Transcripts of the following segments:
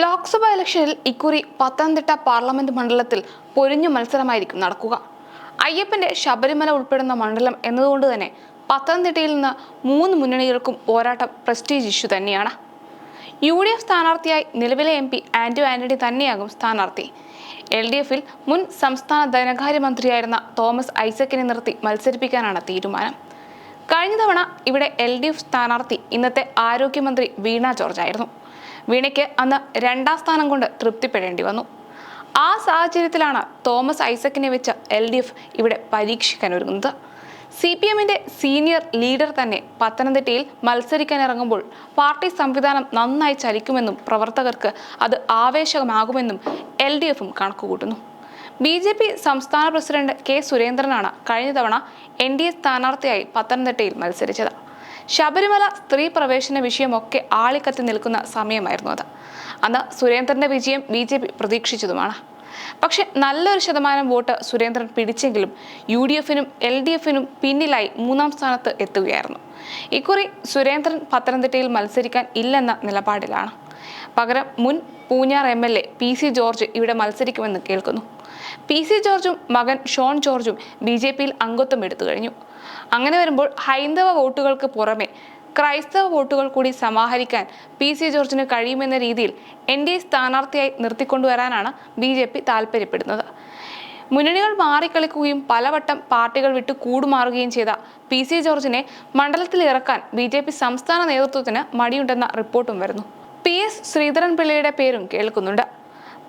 ലോക്സഭാ ഇലക്ഷനിൽ ഇക്കുറി പത്തനംതിട്ട പാർലമെന്റ് മണ്ഡലത്തിൽ പൊരിഞ്ഞു മത്സരമായിരിക്കും നടക്കുക. അയ്യപ്പന്റെ ശബരിമല ഉൾപ്പെടുന്ന മണ്ഡലം എന്നതുകൊണ്ട് തന്നെ പത്തനംതിട്ടയിൽ നിന്ന് മൂന്ന് മുന്നണികൾക്കും പോരാട്ടം പ്രസ്റ്റീജ് ഇഷ്യൂ തന്നെയാണ്. യു ഡി എഫ് സ്ഥാനാർത്ഥിയായി നിലവിലെ എം പി ആന്റോ ആന്റണി തന്നെയാകും സ്ഥാനാർത്ഥി. എൽ ഡി എഫിൽ മുൻ സംസ്ഥാന ധനകാര്യമന്ത്രിയായിരുന്ന തോമസ് ഐസക്കിനെ നിർത്തി മത്സരിപ്പിക്കാനാണ് തീരുമാനം. കഴിഞ്ഞ തവണ ഇവിടെ എൽ ഡി എഫ് സ്ഥാനാർത്ഥി ഇന്നത്തെ ആരോഗ്യമന്ത്രി വീണ ജോർജ് ആയിരുന്നു വീണയ്ക്ക് അന്ന് രണ്ടാം സ്ഥാനം കൊണ്ട് തൃപ്തിപ്പെടേണ്ടി വന്നു. ആ സാഹചര്യത്തിലാണ് തോമസ് ഐസക്കിനെ വെച്ച് എൽ ഡി എഫ് ഇവിടെ പരീക്ഷിക്കാൻ ഒരുങ്ങുന്നത് സി പി എമ്മിന്റെ സീനിയർ ലീഡർ തന്നെ പത്തനംതിട്ടയിൽ മത്സരിക്കാൻ ഇറങ്ങുമ്പോൾ പാർട്ടി സംവിധാനം നന്നായി ചലിക്കുമെന്നും പ്രവർത്തകർക്ക് അത് ആവേശകമാകുമെന്നും എൽ ഡി എഫും കണക്കുകൂട്ടുന്നു. ബി ജെ പി സംസ്ഥാന പ്രസിഡന്റ് കെ സുരേന്ദ്രനാണ് കഴിഞ്ഞ തവണ എൻ ഡി എ സ്ഥാനാർത്ഥിയായി പത്തനംതിട്ടയിൽ മത്സരിച്ചത്. ശബരിമല സ്ത്രീ പ്രവേശന വിഷയമൊക്കെ ആളിക്കത്തി നിൽക്കുന്ന സമയമായിരുന്നു അത്. അന്ന് സുരേന്ദ്രന്റെ വിജയം ബി ജെ പി പ്രതീക്ഷിച്ചതുമാണ്. പക്ഷെ നല്ലൊരു ശതമാനം വോട്ട് സുരേന്ദ്രൻ പിടിച്ചെങ്കിലും യു ഡി എഫിനും എൽ ഡി എഫിനും പിന്നിലായി മൂന്നാം സ്ഥാനത്ത് എത്തുകയായിരുന്നു. ഇക്കുറി സുരേന്ദ്രൻ പത്തനംതിട്ടയിൽ മത്സരിക്കാൻ ഇല്ലെന്ന നിലപാടിലാണ്. പകരം മുൻ Poonjar M L A P C George ഇവിടെ മത്സരിക്കുമെന്ന് കേൾക്കുന്നു. പി സി ജോർജും മകൻ ഷോൺ ജോർജും ബി ജെ പിയിൽ അംഗത്വം എടുത്തു കഴിഞ്ഞു. അങ്ങനെ വരുമ്പോൾ ഹൈന്ദവ വോട്ടുകൾക്ക് പുറമെ ക്രൈസ്തവ വോട്ടുകൾ കൂടി സമാഹരിക്കാൻ പി സി ജോർജിന് കഴിയുമെന്ന രീതിയിൽ എൻ ഡി എ സ്ഥാനാർത്ഥിയായി നിർത്തിക്കൊണ്ടുവരാനാണ് ബി ജെ പി താല്പര്യപ്പെടുന്നത്. മുന്നണികൾ മാറിക്കളിക്കുകയും പലവട്ടം പാർട്ടികൾ വിട്ട് കൂടുമാറുകയും ചെയ്ത പി സി ജോർജിനെ മണ്ഡലത്തിൽ ഇറക്കാൻ ബി ജെ പി സംസ്ഥാന നേതൃത്വത്തിന് മടിയുണ്ടെന്ന റിപ്പോർട്ടും വരുന്നു. പി എസ് ശ്രീധരൻപിള്ളയുടെ പേരും കേൾക്കുന്നുണ്ട്.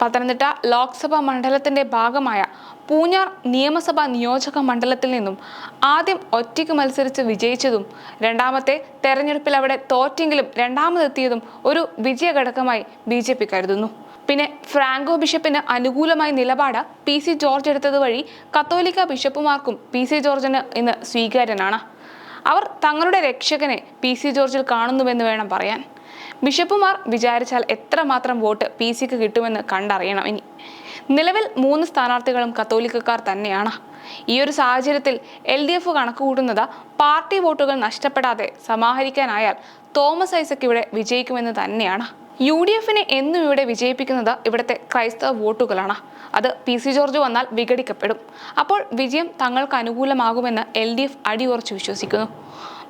പത്തനംതിട്ട ലോക്സഭാ മണ്ഡലത്തിന്റെ ഭാഗമായ പൂഞ്ഞാർ നിയമസഭാ നിയോജക മണ്ഡലത്തിൽ നിന്നും ആദ്യം ഒറ്റയ്ക്ക് മത്സരിച്ച് വിജയിച്ചതും രണ്ടാമത്തെ തെരഞ്ഞെടുപ്പിൽ അവിടെ തോറ്റെങ്കിലും രണ്ടാമതെത്തിയതും ഒരു വിജയഘടകമായി ബി ജെ പി കരുതുന്നു. പിന്നെ ഫ്രാങ്കോ ബിഷപ്പിന് അനുകൂലമായ നിലപാട് പി സി ജോർജ് എടുത്തത് വഴി കത്തോലിക്ക ബിഷപ്പുമാർക്കും പി സി ജോർജിന് ഇന്ന് സ്വീകാര്യനാണ്. അവർ തങ്ങളുടെ രക്ഷകനെ പി സി ജോർജിൽ കാണുന്നുവെന്ന് വേണം പറയാൻ. ബിഷപ്പുമാർ വിചാരിച്ചാൽ എത്രമാത്രം വോട്ട് പി സിക്ക് കിട്ടുമെന്ന് കണ്ടറിയണം ഇനി. നിലവിൽ മൂന്ന് സ്ഥാനാർത്ഥികളും കത്തോലിക്കക്കാർ തന്നെയാണ്. ഈ ഒരു സാഹചര്യത്തിൽ എൽ ഡി എഫ് കണക്കുകൂട്ടുന്നത് പാർട്ടി വോട്ടുകൾ നഷ്ടപ്പെടാതെ സമാഹരിക്കാനായാൽ തോമസ് ഐസക് ഇവിടെ വിജയിക്കുമെന്ന് തന്നെയാണ്. യു ഡി എഫിനെ എന്നും ഇവിടെ വിജയിപ്പിക്കുന്നത് ഇവിടുത്തെ ക്രൈസ്തവ വോട്ടുകളാണ്. അത് പി സി ജോർജ് വന്നാൽ വിഘടിക്കപ്പെടും. അപ്പോൾ വിജയം തങ്ങൾക്ക് അനുകൂലമാകുമെന്ന് എൽ ഡി എഫ് അടിയുറച്ച് വിശ്വസിക്കുന്നു.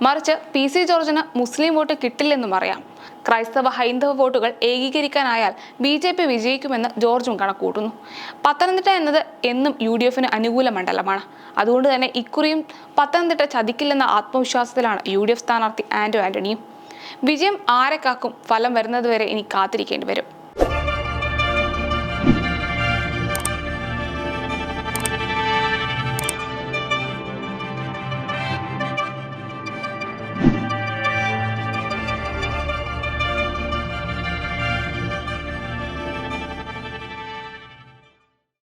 മറിച്ച് പി സി ജോർജിന് മുസ്ലിം വോട്ട് കിട്ടില്ലെന്നും അറിയാം. ക്രൈസ്തവ ഹൈന്ദവ വോട്ടുകൾ ഏകീകരിക്കാനായാൽ ബി ജെ പി വിജയിക്കുമെന്ന് ജോർജും കണക്കൂട്ടുന്നു പത്തനംതിട്ട എന്നത് എന്നും യു ഡി എഫിന് അനുകൂല മണ്ഡലമാണ്. അതുകൊണ്ട് തന്നെ ഇക്കുറിയും പത്തനംതിട്ട ചതിക്കില്ലെന്ന ആത്മവിശ്വാസത്തിലാണ് യു ഡി എഫ് സ്ഥാനാർത്ഥി ആന്റോ ആന്റണിയും. വിജയം ആരെ കാക്കും ഫലം വരുന്നതുവരെ ഇനി കാത്തിരിക്കേണ്ടി വരും.